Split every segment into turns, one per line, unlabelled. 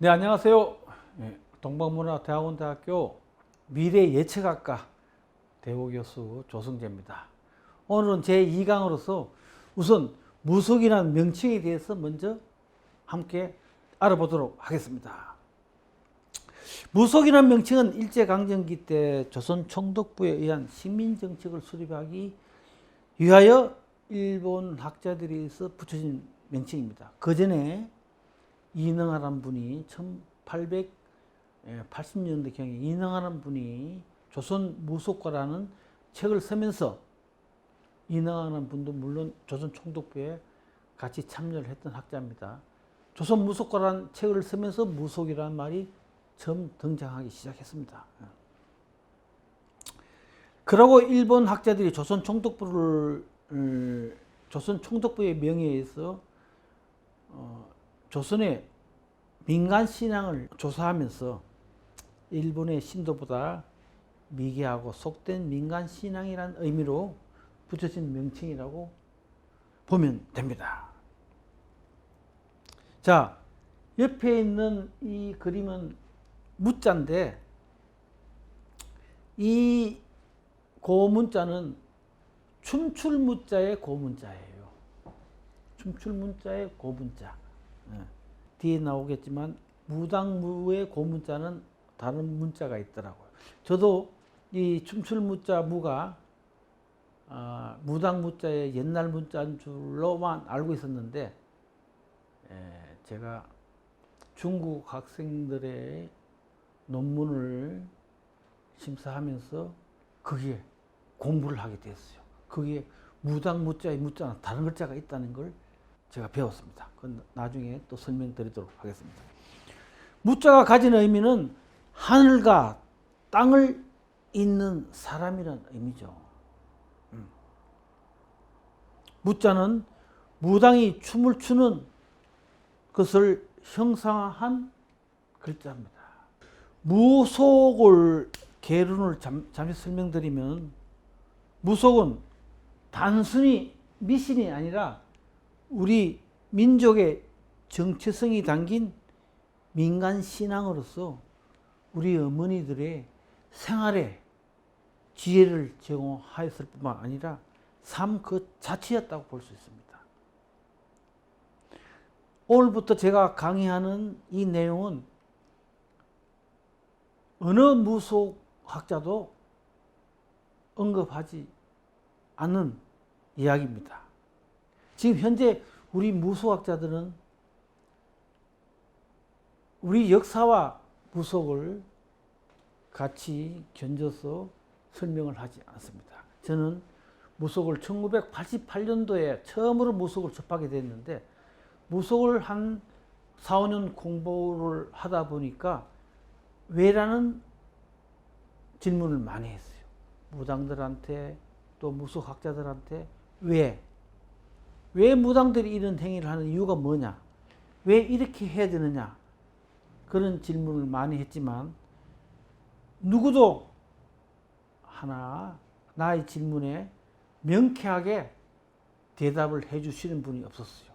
네, 안녕하세요. 예, 동방문화대학원대학교 미래 예측학과 대호 교수 조승재입니다. 오늘은 제 2강으로서 우선 무속이라는 명칭에 대해서 먼저 함께 알아보도록 하겠습니다. 무속이라는 명칭은 일제강점기 때 조선 총독부에 의한 식민정책을 수립하기 위하여 일본 학자들에 의해서 붙여진 명칭입니다. 그 전에 이능하라는 분이 1880년대 경에 이능하라는 분이 조선 무속과라는 책을 쓰면서 이능하라는 분도 물론 조선 총독부에 같이 참여를 했던 학자입니다. 조선 무속과라는 책을 쓰면서 무속이라는 말이 처음 등장하기 시작했습니다. 그러고 일본 학자들이 조선 총독부를 음, 조선 총독부의 명예에 의해서 어, 조선의 민간 신앙을 조사하면서 일본의 신도보다 미개하고 속된 민간 신앙이란 의미로 붙여진 명칭이라고 보면 됩니다. 자, 옆에 있는 이 그림은 무자인데 이 고문자는 춤출 무자의 고문자예요. 춤출 문자의 고문자. 예. 뒤에 나오겠지만 무당무의 고문자는 다른 문자가 있더라고요. 저도 이 춤출 무자 무가 아, 무당 무자의 옛날 문자인 줄로만 알고 있었는데 에, 제가 중국 학생들의 논문을 심사하면서 거기에 공부를 하게 됐어요. 거기에 무당 무자의 무자는 다른 글자가 있다는 걸 제가 배웠습니다. 그건 나중에 또 설명드리도록 하겠습니다. 무자가 가진 의미는 하늘과 땅을 잇는 사람이라는 의미죠. 음. 무자는 무당이 춤을 추는 것을 형상화한 글자입니다. 무속을 개론을 잠, 잠시 설명드리면 무속은 단순히 미신이 아니라 우리 민족의 정체성이 담긴 민간 신앙으로서 우리 어머니들의 생활에 지혜를 제공하였을 뿐만 아니라 삶 그 자체였다고 볼 수 있습니다. 오늘부터 제가 강의하는 이 내용은 어느 무속학자도 언급하지 않는 이야기입니다. 지금 현재 우리 무속학자들은 우리 역사와 무속을 같이 견져서 설명을 하지 않습니다. 저는 무속을 1988년도에 처음으로 무속을 접하게 됐는데 무속을 한 4, 5년 공부를 하다 보니까 왜라는 질문을 많이 했어요. 무당들한테 또 무속학자들한테 왜? 왜 무당들이 이런 행위를 하는 이유가 뭐냐? 왜 이렇게 해야 되느냐? 그런 질문을 많이 했지만 누구도 하나 나의 질문에 명쾌하게 대답을 해 주시는 분이 없었어요.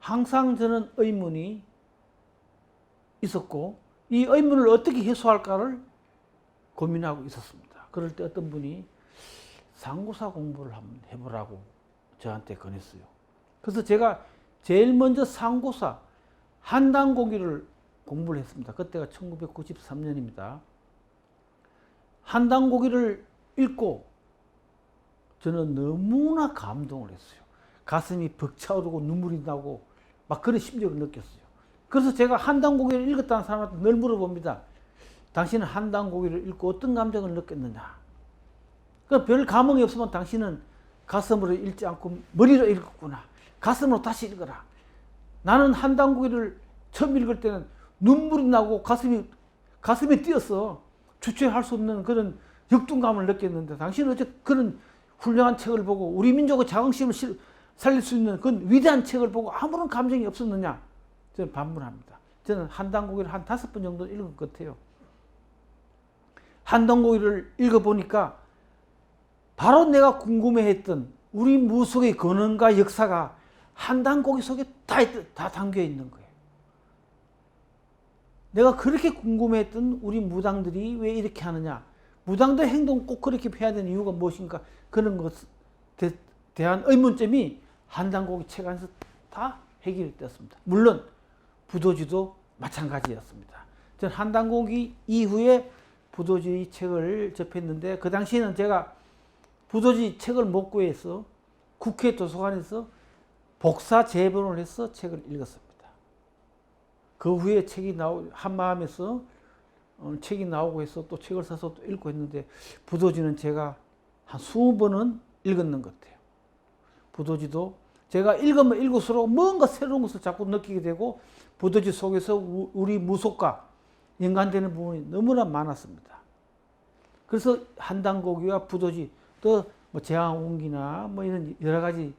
항상 저는 의문이 있었고 이 의문을 어떻게 해소할까를 고민하고 있었습니다. 그럴 때 어떤 분이 상고사 공부를 한번 해보라고 저한테 권했어요. 그래서 제가 제일 먼저 상고사 한당고기를 공부를 했습니다. 그때가 1993년입니다. 한당고기를 읽고 저는 너무나 감동을 했어요. 가슴이 벅차오르고 눈물이 나고 막 그런 심정을 느꼈어요. 그래서 제가 한당고기를 읽었다는 사람한테 늘 물어봅니다. 당신은 한당고기를 읽고 어떤 감정을 느꼈느냐? 그별 감흥이 없으면 당신은 가슴으로 읽지 않고 머리로 읽었구나. 가슴으로 다시 읽어라. 나는 한당고기를 처음 읽을 때는 눈물이 나고 가슴이 가슴이 뛰어서 주체할 수 없는 그런 역동감을 느꼈는데 당신은 어째 그런 훌륭한 책을 보고 우리 민족의 자긍심을 살릴 수 있는 그런 위대한 책을 보고 아무런 감정이 없었느냐? 저는 반문합니다. 저는 한당고기를 한 다섯 번 정도 읽은 것 같아요. 한당고기를 읽어보니까 바로 내가 궁금해했던 우리 무속의 근원과 역사가 한당고기 속에 다, 다 담겨 있는 거예요. 내가 그렇게 궁금했던 우리 무당들이 왜 이렇게 하느냐? 무당들 행동 꼭 그렇게 해야 되는 이유가 무엇인가? 그런 것 에 대한 의문점이 한당고기 책 안에서 다 해결이 되었습니다. 물론 부도지도 마찬가지였습니다. 전 한당고기 이후에 부도지 책을 접했는데 그 당시에는 제가 부도지 책을 못 구해서 국회 도서관에서 복사 재본을 해서 책을 읽었습니다. 그 후에 책이 나오 한마음에서 어, 책이 나오고 해서 또 책을 사서 또 읽고 했는데 부도지는 제가 한 20번은 읽었는 것 같아요. 부도지도 제가 읽으면 읽을수록 뭔가 새로운 것을 자꾸 느끼게 되고 부도지 속에서 우- 우리 무속과 연관되는 부분이 너무나 많았습니다. 그래서 한당고기와 부도지 또 뭐 제왕옹기나 뭐 이런 여러 가지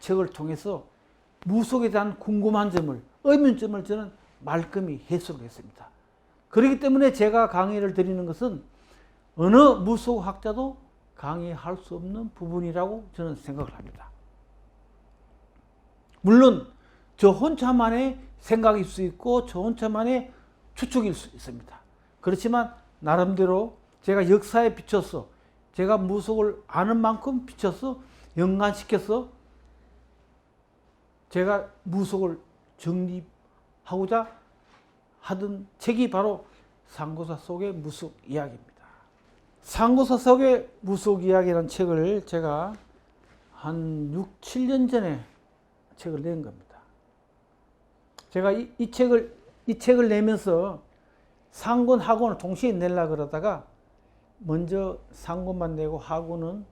책을 통해서 무속에 대한 궁금한 점을 의문점을 저는 말끔히 해소를 했습니다. 그렇기 때문에 제가 강의를 드리는 것은 어느 무속학자도 강의할 수 없는 부분이라고 저는 생각을 합니다. 물론 저 혼자만의 생각일 수 있고 저 혼자만의 추측일 수 있습니다. 그렇지만 나름대로 제가 역사에 비춰서 제가 무속을 아는 만큼 비춰서 연관시켜서 제가 무속을 정립하고자 하던 책이 바로 상고사 속의 무속 이야기입니다. 상고사 속의 무속 이야기라는 책을 제가 한 6, 7년 전에 책을 낸 겁니다. 제가 이, 이 책을 이 책을 내면서 상권 하권을 동시에 내려 그러다가 먼저 상권만 내고 하권은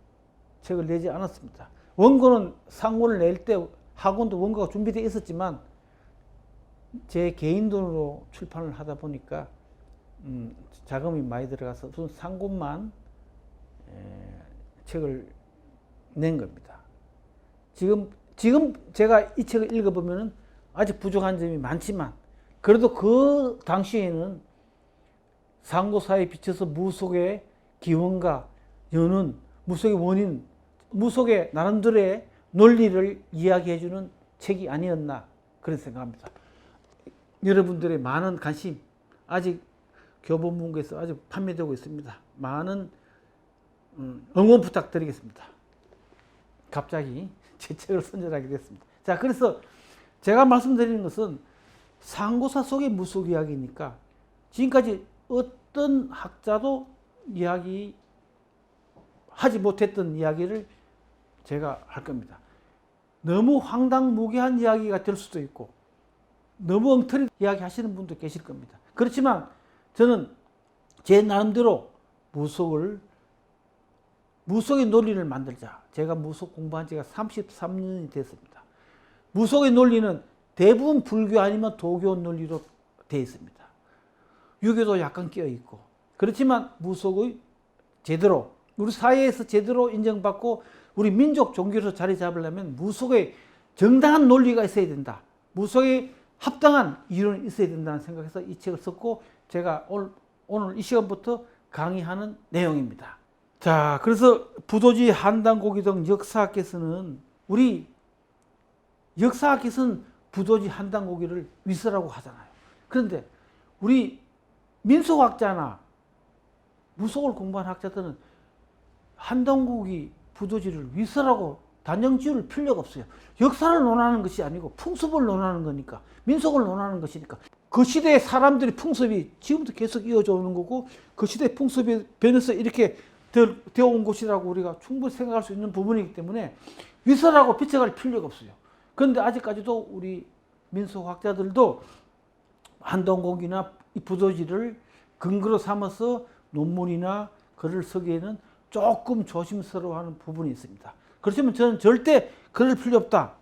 책을 내지 않았습니다. 원고는 상권을 낼때 하권도 원고가 준비되어 있었지만 제 개인 돈으로 출판을 하다 보니까 음, 자금이 많이 들어가서 상권만 에, 책을 낸 겁니다. 지금 지금 제가 이 책을 읽어보면은 아직 부족한 점이 많지만 그래도 그 당시에는 상고사에 비춰서 무속의 기원과 연은 무속의 원인, 무속의 나름대로의 논리를 이야기해주는 책이 아니었나 그런 생각합니다. 여러분들의 많은 관심 아직 교보문고에서 아직 판매되고 있습니다. 많은 음, 응원 부탁드리겠습니다. 갑자기 제 책을 선전하게 됐습니다. 자, 그래서 제가 말씀드리는 것은 상고사 속의 무속 이야기니까 지금까지 어떤 학자도 이야기 하지 못했던 이야기를 제가 할 겁니다. 너무 황당무계한 이야기가 될 수도 있고 너무 엉터리 이야기 하시는 분도 계실 겁니다. 그렇지만 저는 제 나름대로 무속을 무속의 논리를 만들자. 제가 무속 공부한 지가 33년이 됐습니다. 무속의 논리는 대부분 불교 아니면 도교 논리로 되어 있습니다. 유교도 약간 끼어 있고. 그렇지만 무속의 제대로 우리 사회에서 제대로 인정받고 우리 민족 종교로 자리 잡으려면 무속의 정당한 논리가 있어야 된다. 무속의 합당한 이론이 있어야 된다는 생각에서 이 책을 썼고 제가 오늘, 오늘 이 시간부터 강의하는 내용입니다. 자, 그래서 부도지 한당고기 등 역사학께서는 우리 역사학께서는 부도지 한당고기를 위서라고 하잖아요. 그런데 우리 민속학자나 무속을 공부한 학자들은 한당고기 부도지를 위서라고 단정 지을 필요가 없어요. 역사를 논하는 것이 아니고 풍습을 논하는 거니까 민속을 논하는 것이니까 그 시대의 사람들의 풍습이 지금도 계속 이어져 오는 거고 그 시대 풍습이 변해서 이렇게 되- 되어 온 것이라고 우리가 충분히 생각할 수 있는 부분이기 때문에 위서라고 비춰갈 필요가 없어요. 그런데 아직까지도 우리 민속학자들도 한동곡이나 이 부도지를 근거로 삼아서 논문이나 글을 쓰기에는 조금 조심스러워하는 부분이 있습니다. 그렇지만 저는 절대 그럴 필요 없다.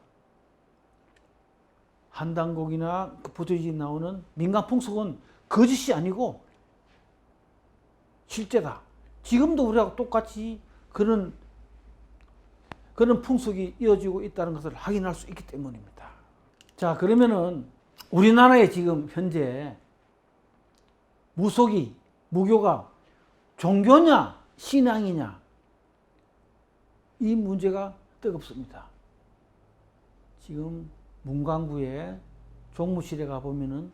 한당곡이나 그 부도지에 나오는 민간 풍속은 거짓이 아니고 실제다. 지금도 우리하고 똑같이 그런 그런 풍속이 이어지고 있다는 것을 확인할 수 있기 때문입니다. 자, 그러면은 우리나라에 지금 현재 무속이 무교가 종교냐 신앙이냐 이 문제가 뜨겁습니다. 지금 문광구에 종무실에 가 보면은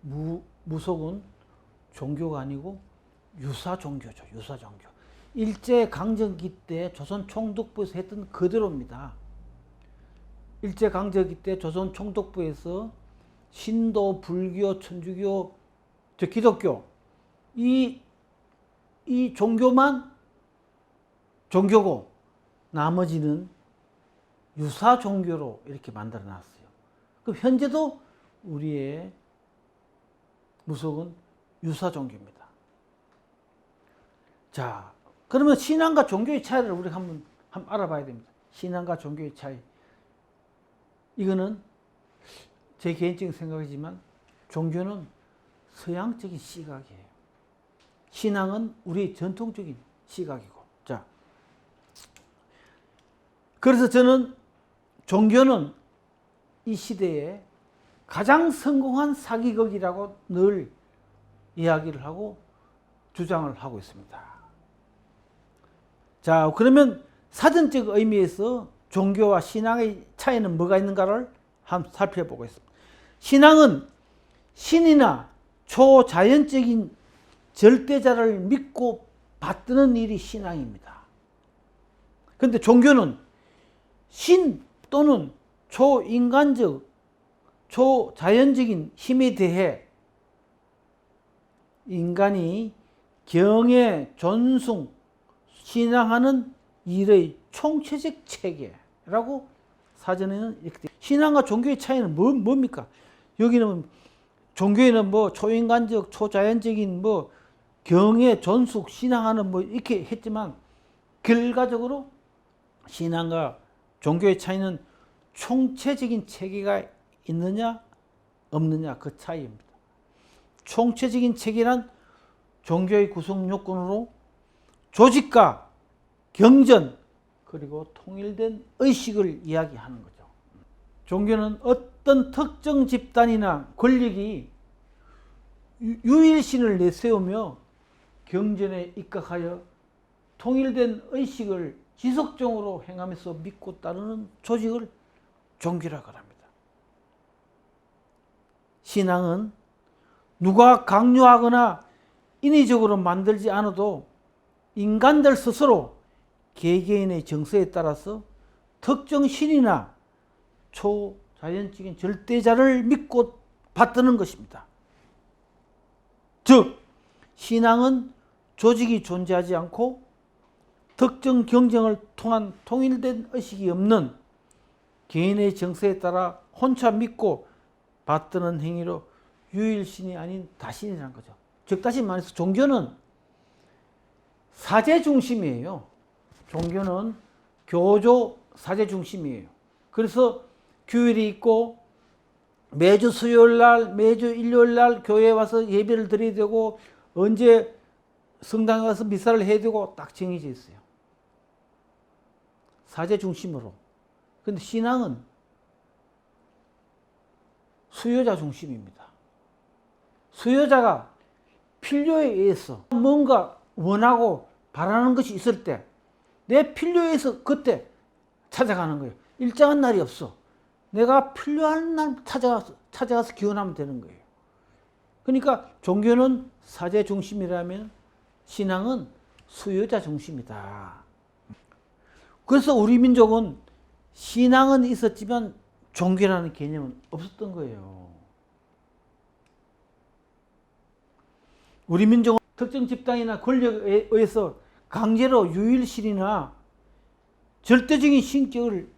무 무속은 종교가 아니고 유사 종교죠. 유사 종교. 일제 강점기 때 조선 총독부에서 했던 그대로입니다. 일제 강점기 때 조선 총독부에서 신도, 불교, 천주교, 저 기독교 이, 이 종교만 종교고 나머지는 유사 종교로 이렇게 만들어 놨어요. 그럼 현재도 우리의 무속은 유사 종교입니다. 자, 그러면 신앙과 종교의 차이를 우리가 한번, 한번 알아봐야 됩니다. 신앙과 종교의 차이. 이거는 제 개인적인 생각이지만 종교는 서양적인 시각이에요. 신앙은 우리 전통적인 시각이고. 자. 그래서 저는 종교는 이 시대에 가장 성공한 사기극이라고 늘 이야기를 하고 주장을 하고 있습니다. 자, 그러면 사전적 의미에서 종교와 신앙의 차이는 뭐가 있는가를 한번 살펴보겠습니다. 신앙은 신이나 초자연적인 절대자를 믿고 받드는 일이 신앙입니다. 그런데 종교는 신 또는 초인간적, 초자연적인 힘에 대해 인간이 경애, 존숭, 신앙하는 일의 총체적 체계라고 사전에는 이렇게 돼. 신앙과 종교의 차이는 뭐, 뭡니까? 여기는 종교에는 뭐 초인간적, 초자연적인 뭐 경애, 존숙, 신앙하는 뭐 이렇게 했지만 결과적으로 신앙과 종교의 차이는 총체적인 체계가 있느냐 없느냐 그 차이입니다. 총체적인 체계란 종교의 구성 요건으로 조직과 경전 그리고 통일된 의식을 이야기하는 거죠. 종교는 어떤 특정 집단이나 권력이 유- 유일신을 내세우며 경전에 입각하여 통일된 의식을 지속적으로 행하면서 믿고 따르는 조직을 종교라고 합니다. 신앙은 누가 강요하거나 인위적으로 만들지 않아도 인간들 스스로 개개인의 정서에 따라서 특정 신이나 초자연적인 절대자를 믿고 받드는 것입니다. 즉, 신앙은 조직이 존재하지 않고 특정 경쟁을 통한 통일된 의식이 없는 개인의 정서에 따라 혼자 믿고 받드는 행위로 유일신이 아닌 다신이라는 거죠. 즉 다시 말해서 종교는 사제 중심이에요. 종교는 교조 사제 중심이에요. 그래서 규율이 있고 매주 수요일 날, 매주 일요일 날 교회에 와서 예배를 드려야 되고 언제 성당에 가서 미사를 해야 되고 딱 정해져 있어요. 사제 중심으로. 근데 신앙은 수요자 중심입니다. 수요자가 필요에 의해서 뭔가 원하고 바라는 것이 있을 때 내 필요에 의해서 그때 찾아가는 거예요. 일정한 날이 없어. 내가 필요한 날 찾아가서, 찾아가서 기원하면 되는 거예요. 그러니까 종교는 사제 중심이라면 신앙은 수요자 중심이다. 그래서 우리 민족은 신앙은 있었지만 종교라는 개념은 없었던 거예요. 우리 민족은 특정 집단이나 권력에 의해서 강제로 유일신이나 절대적인 신격을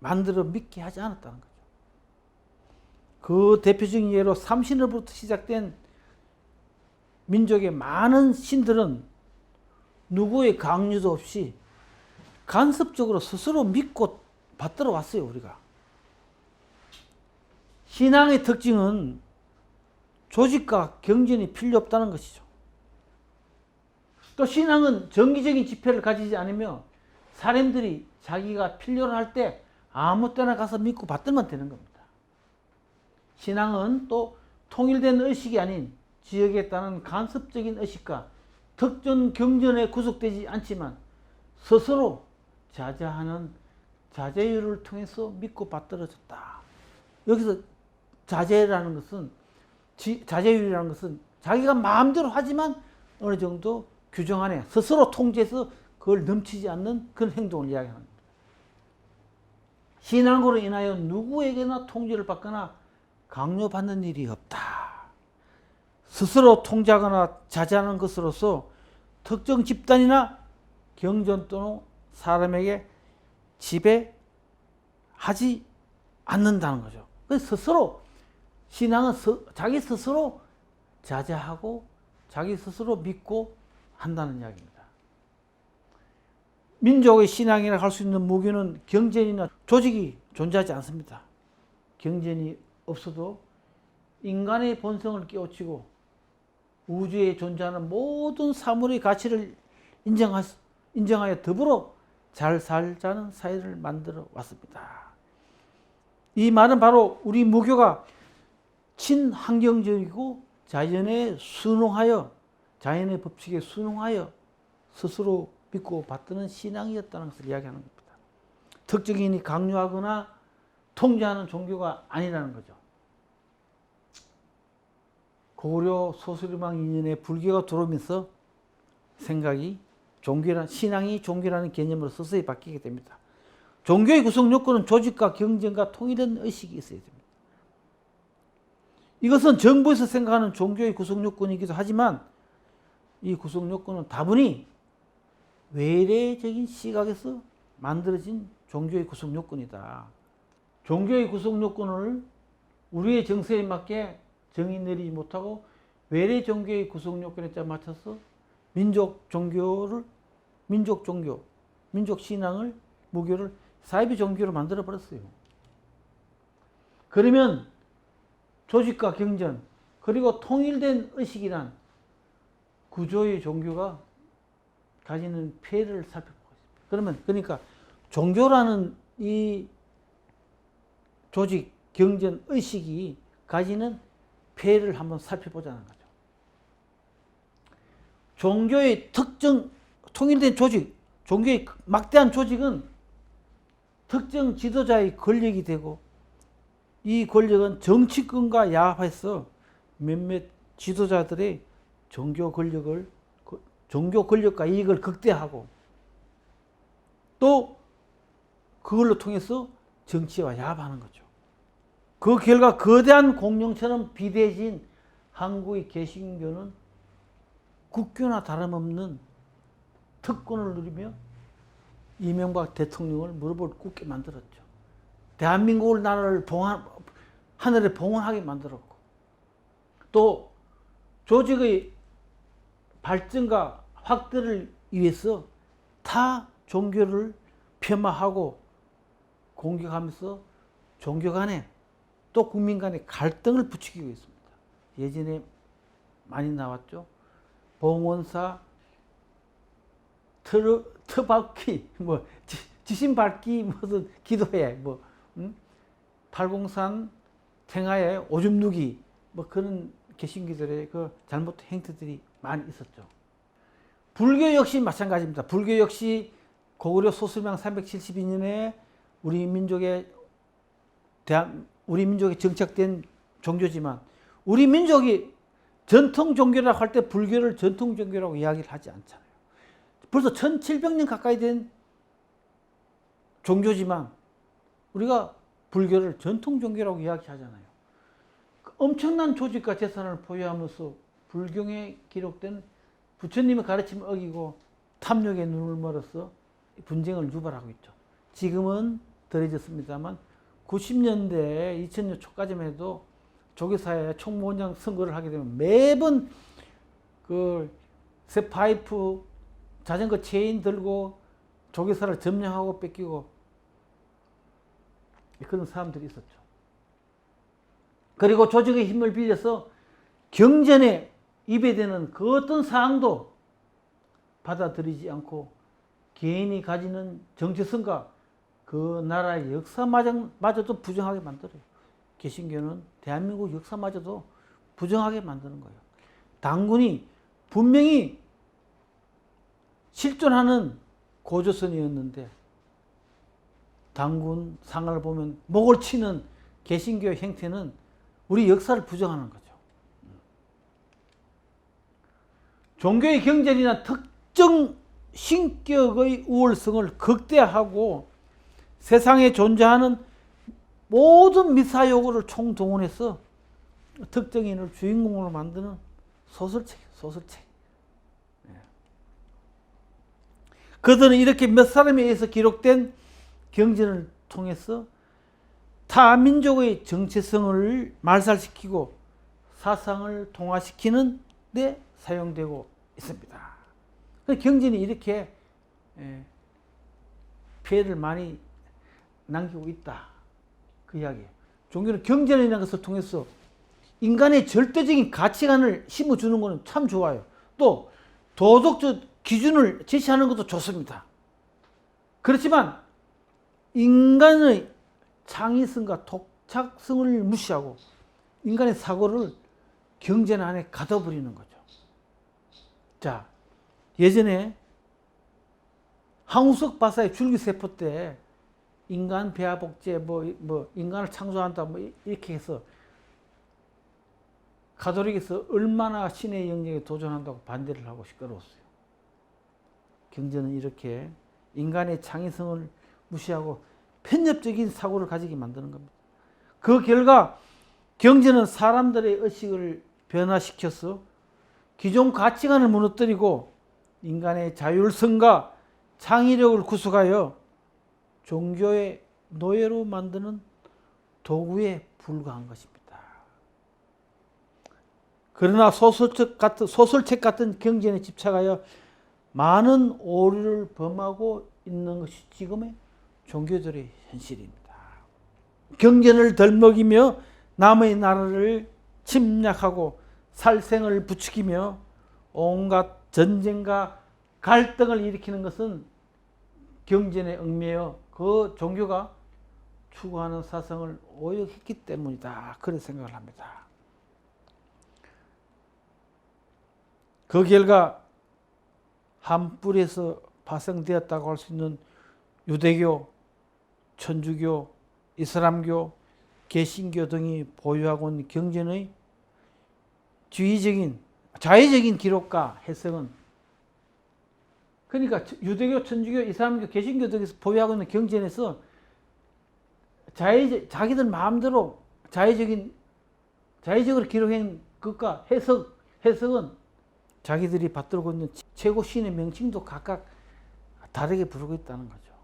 만들어 믿게 하지 않았다는 거죠. 그 대표적인 예로 삼신으로부터 시작된 민족의 많은 신들은 누구의 강요도 없이 간섭적으로 스스로 믿고 받들어 왔어요, 우리가. 신앙의 특징은 조직과 경전이 필요 없다는 것이죠. 또 신앙은 정기적인 집회를 가지지 않으며 사람들이 자기가 필요로 할 때 아무 때나 가서 믿고 받들면 되는 겁니다. 신앙은 또 통일된 의식이 아닌 지역에 따른 간섭적인 의식과 특정 경전에 구속되지 않지만 스스로 자제하는 자제율을 통해서 믿고 받들어졌다. 여기서 자제라는 것은 지- 자제율이라는 것은 자기가 마음대로 하지만 어느 정도 규정 안에 스스로 통제해서 그걸 넘치지 않는 그런 행동을 이야기하는 겁니다. 신앙으로 인하여 누구에게나 통제를 받거나 강요받는 일이 없다. 스스로 통제하거나 자제하는 것으로서 특정 집단이나 경전 또는 사람에게 지배하지 않는다는 거죠. 그래서 스스로 신앙은 스- 자기 스스로 자제하고 자기 스스로 믿고 한다는 이야기입니다. 민족의 신앙이라 할 수 있는 무기는 경전이나 조직이 존재하지 않습니다. 경전이 없어도 인간의 본성을 깨우치고 우주에 존재하는 모든 사물의 가치를 인정하, 인정하여 더불어 잘 살자는 사회를 만들어 왔습니다. 이 말은 바로 우리 무교가 친환경적이고 자연에 순응하여 자연의 법칙에 순응하여 스스로 믿고 받드는 신앙이었다는 것을 이야기하는 겁니다. 특정인이 강요하거나 통제하는 종교가 아니라는 거죠. 고려 소수리망 이년에 불교가 들어오면서 생각이 종교란 신앙이 종교라는 개념으로 서서히 바뀌게 됩니다. 종교의 구성 요건은 조직과 경쟁과 통일된 의식이 있어야 됩니다. 이것은 정부에서 생각하는 종교의 구성 요건이기도 하지만 이 구성 요건은 다분히 외래적인 시각에서 만들어진 종교의 구성 요건이다. 종교의 구성 요건을 우리의 정서에 맞게 정의 내리지 못하고 외래 종교의 구성 요건에 맞춰서 민족 종교를 민족 종교, 민족 신앙을 무교를 사이비 종교로 만들어 버렸어요. 그러면 조직과 경전 그리고 통일된 의식이란 구조의 종교가 가지는 폐해를 살펴보고 있습니다. 그러면 그러니까 종교라는 이 조직, 경전, 의식이 가지는 폐해를 한번 살펴보자는 거죠. 종교의 특정 통일된 조직, 종교의 막대한 조직은 특정 지도자의 권력이 되고 이 권력은 정치권과 야합해서 몇몇 지도자들의 종교 권력을 그 종교 권력과 이익을 극대화하고 또 그걸로 통해서 정치와 야합하는 거죠. 그 결과 거대한 공룡처럼 비대해진 한국의 개신교는 국교나 다름없는 특권을 누리며 이명박 대통령을 무릎을 꿇게 만들었죠. 대한민국을 나라를 봉한, 하늘에 봉헌하게 만들었고 또 조직의 발전과 확대를 위해서 타 종교를 폄하하고 공격하면서 종교 간에 또 국민 간에 갈등을 부추기고 있습니다. 예전에 많이 나왔죠. 봉원사 트르, 트바퀴, 뭐, 지, 지신 밝기, 무슨, 기도회, 뭐, 음? 팔공산 탱하에 오줌 누기, 뭐 그런 개신교들의 그 잘못 행태들이 많이 있었죠. 불교 역시 마찬가지입니다. 불교 역시 고구려 소수명 372년에 우리 민족의 대한, 우리 민족에 정착된 종교지만 우리 민족이 전통 종교라고 할 때 불교를 전통 종교라고 이야기를 하지 않잖아요. 벌써 1700년 가까이 된 종교지만 우리가 불교를 전통 종교라고 이야기하잖아요. 그 엄청난 조직과 재산을 보유하면서 불경에 기록된 부처님의 가르침을 어기고 탐욕에 눈을 멀어서 분쟁을 유발하고 있죠. 지금은 덜해졌습니다만 90년대 2000년 초까지만 해도 조계사회 총무원장 선거를 하게 되면 매번 그 쇠파이프 자전거 체인 들고 조계사를 점령하고 뺏기고 그런 사람들이 있었죠. 그리고 조직의 힘을 빌려서 경전에 입에 대는 그 어떤 사항도 받아들이지 않고 개인이 가지는 정체성과 그 나라의 역사마저도 부정하게 만들어요. 개신교는 대한민국 역사마저도 부정하게 만드는 거예요. 당군이 분명히 실존하는 고조선이었는데 당군 상을 보면 목을 치는 개신교 형태는 우리 역사를 부정하는 거죠. 종교의 경전이나 특정 신격의 우월성을 극대화하고 세상에 존재하는 모든 미사요구를 총동원해서 특정인을 주인공으로 만드는 소설책, 소설책. 예. 그들은 이렇게 몇 사람에 의해서 기록된 경전을 통해서 타 민족의 정체성을 말살시키고 사상을 통화시키는 데 사용되고 있습니다. 그 경전이 이렇게 예, 피해를 많이 남기고 있다. 그 이야기예요. 종교는 경전이라는 것을 통해서 인간의 절대적인 가치관을 심어주는 것은 참 좋아요. 또 도덕적 기준을 제시하는 것도 좋습니다. 그렇지만 인간의 창의성과 독창성을 무시하고 인간의 사고를 경전 안에 가둬버리는 거죠. 자, 예전에 항우석 박사의 줄기세포 때 인간 배아 복제 뭐, 뭐 인간을 창조한다 뭐 이렇게 해서 가톨릭에서 얼마나 신의 영역에 도전한다고 반대를 하고 시끄러웠어요. 경전은 이렇게 인간의 창의성을 무시하고 편협적인 사고를 가지게 만드는 겁니다. 그 결과 경제는 사람들의 의식을 변화시켜서 기존 가치관을 무너뜨리고 인간의 자율성과 창의력을 구속하여 종교의 노예로 만드는 도구에 불과한 것입니다. 그러나 소설책 같은, 소설책 같은 경전에 집착하여 많은 오류를 범하고 있는 것이 지금의 종교들의 현실입니다. 경전을 덜먹이며 남의 나라를 침략하고 살생을 부추기며 온갖 전쟁과 갈등을 일으키는 것은 경전에 얽매여 그 종교가 추구하는 사상을 오역했기 때문이다. 그런 생각을 합니다. 그 결과 한 뿌리에서 파생되었다고 할 수 있는 유대교, 천주교, 이슬람교, 개신교 등이 보유하고 있는 경전의 주의적인 자의적인 기록과 해석은 그러니까 유대교, 천주교, 이슬람교, 개신교 등에서 보유하고 있는 경전에서 자의 자기들 마음대로 자의적인 자의적으로 기록한 것과 해석 해석은 자기들이 받들고 있는 최고 신의 명칭도 각각 다르게 부르고 있다는 거죠.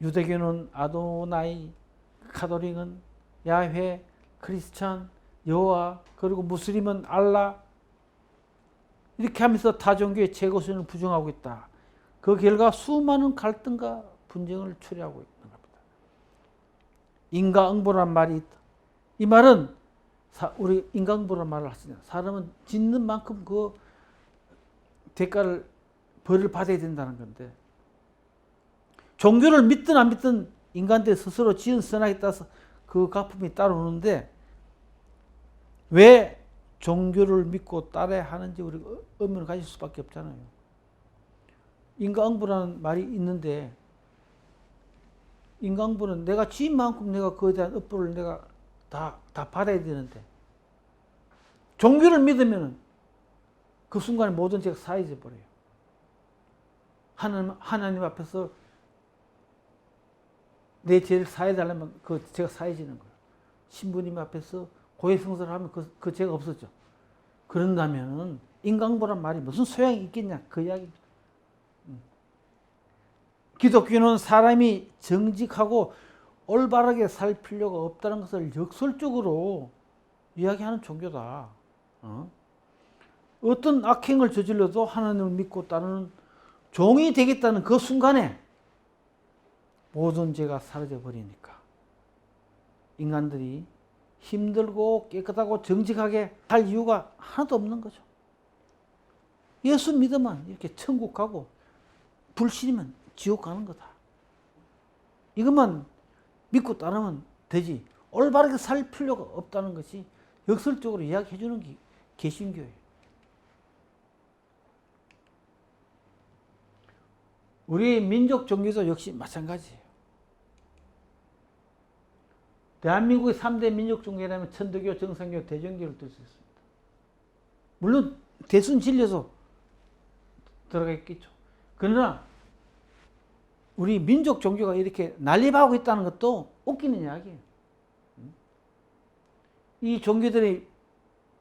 유대교는 아도나이, 카톨릭은 야훼, 크리스찬, 여호와, 그리고 무슬림은 알라 이렇게 하면서 타 종교의 최고 신을 부정하고 있다. 그 결과 수많은 갈등과 분쟁을 초래하고 있는 겁니다. 인과응보란 말이 있다. 이 말은 사, 우리 인간보란 말을 하시잖아요. 사람은 짓는 만큼 그 대가를 벌을 받아야 된다는 건데 종교를 믿든 안 믿든 인간들 스스로 지은 선악에 따라서 그 갚음이 따라오는데 왜 종교를 믿고 따라야 하는지 우리가 의문을 가질 수밖에 없잖아요. 인간부라는 말이 있는데 인간부는 내가 지은 만큼 내가 그에 대한 업보를 내가 다, 다 받아야 되는데 종교를 믿으면 그 순간에 모든 죄가 사해져 버려요. 하나님, 하나님 앞에서 내 죄를 사해달라면 그 죄가 사해지는 거예요. 신부님 앞에서 고해성사를 하면 그, 그 죄가 없어져. 그런다면 인간보란 말이 무슨 소양이 있겠냐 그 이야기입니다. 음. 기독교는 사람이 정직하고 올바르게 살 필요가 없다는 것을 역설적으로 이야기하는 종교다. 어? 어떤 악행을 저질러도 하나님을 믿고 따르는 종이 되겠다는 그 순간에 모든 죄가 사라져 버리니까 인간들이 힘들고 깨끗하고 정직하게 할 이유가 하나도 없는 거죠. 예수 믿으면 이렇게 천국 가고 불신이면 지옥 가는 거다. 이것만 믿고 따르면 되지. 올바르게 살 필요가 없다는 것이 역설적으로 이야기해 주는 게 개신교예요. 우리 민족 종교도 역시 마찬가지예요. 대한민국의 3대 민족 종교라면 천도교, 정상교, 대전교를 들 수 있습니다. 물론 대순 진려서 들어가 있겠죠. 그러나 우리 민족 종교가 이렇게 난립하고 있다는 것도 웃기는 이야기예요. 이 종교들의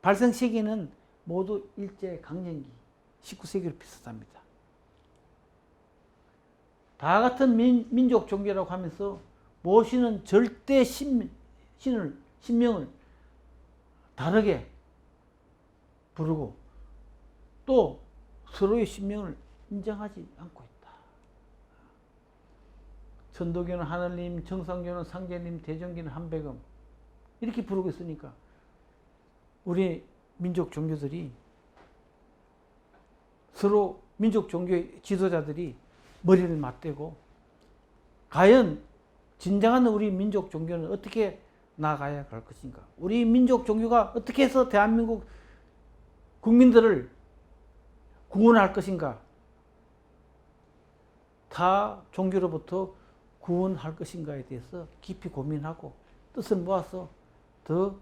발생 시기는 모두 일제 강점기 19세기로 비슷합니다. 다 같은 민, 민족 종교라고 하면서 모시는 절대 신, 신을 신명을 다르게 부르고 또 서로의 신명을 인정하지 않고 있다. 천도교는 하늘님, 정상교는 상제님, 대정교는 한백음 이렇게 부르고 있으니까 우리 민족 종교들이 서로 민족 종교의 지도자들이 머리를 맞대고 과연 진정한 우리 민족 종교는 어떻게 나가야 할 것인가? 우리 민족 종교가 어떻게 해서 대한민국 국민들을 구원할 것인가? 타 종교로부터 구원할 것인가에 대해서 깊이 고민하고 뜻을 모아서 더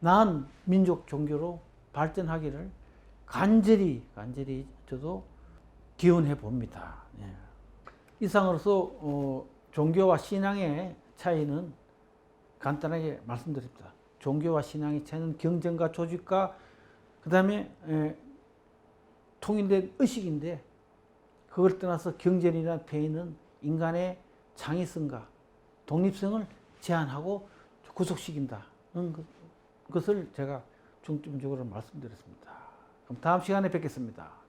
나은 민족 종교로 발전하기를 간절히 간절히 저도 기원해 봅니다. 예. 이상으로서 어, 종교와 신앙의 차이는 간단하게 말씀드립니다. 종교와 신앙의 차이는 경전과 조직과 그 다음에 통일된 의식인데 그걸 떠나서 경전이나 pe인은 인간의 창의성과 독립성을 제한하고 구속시킨다는 것- 것을 제가 중점적으로 말씀드렸습니다. 그럼 다음 시간에 뵙겠습니다.